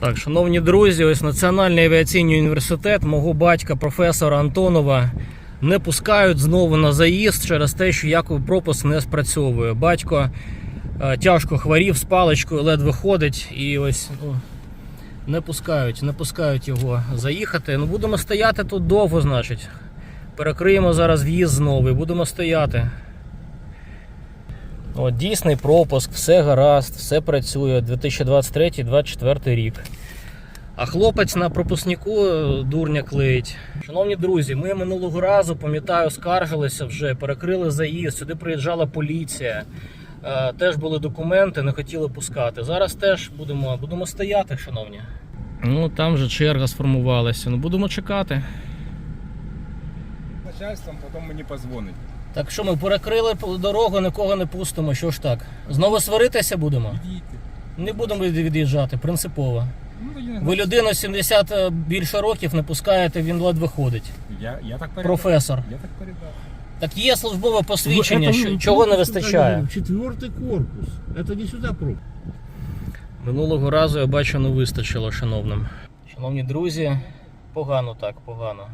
Так, шановні друзі, ось Національний авіаційний університет мого батька, професора Антонова, не пускають знову на заїзд через те, що який пропуск не спрацьовує. Батько е, тяжко хворів з паличкою, ледве ходить, і ось ну, не пускають, не пускають його заїхати. Ну, будемо стояти тут довго, значить. Перекриємо зараз в'їзд знову і будемо стояти. От, дійсний пропуск, все гаразд, все працює. 2023-2024 рік. А хлопець на пропускнику е, дурня клеїть. Шановні друзі, ми минулого разу, пам'ятаю, скаржилися вже, перекрили заїзд, сюди приїжджала поліція. Е, Теж були документи, не хотіли пускати. Зараз теж будемо, будемо стояти, шановні. Ну там вже черга сформувалася. Ну будемо чекати. начальством, потом мені позвонить. Так що ми перекрили дорогу, нікого не пустимо. Що ж так? Знову сваритися будемо? Відійти. Не будемо від'їжджати, принципово. Ну, тоді не Ви людину 70 е, більше років не пускаєте, він ледве ходить. Я, я так передав. Професор. Я так передав. Так є службове посвідчення, Это, що, ну, чого не пропуск, вистачає. я говорю, Четвертый корпус. Это не сюда пропуск. Минулого разу я бачу не вистачило, шановним. Шановні друзі, погано так, погано.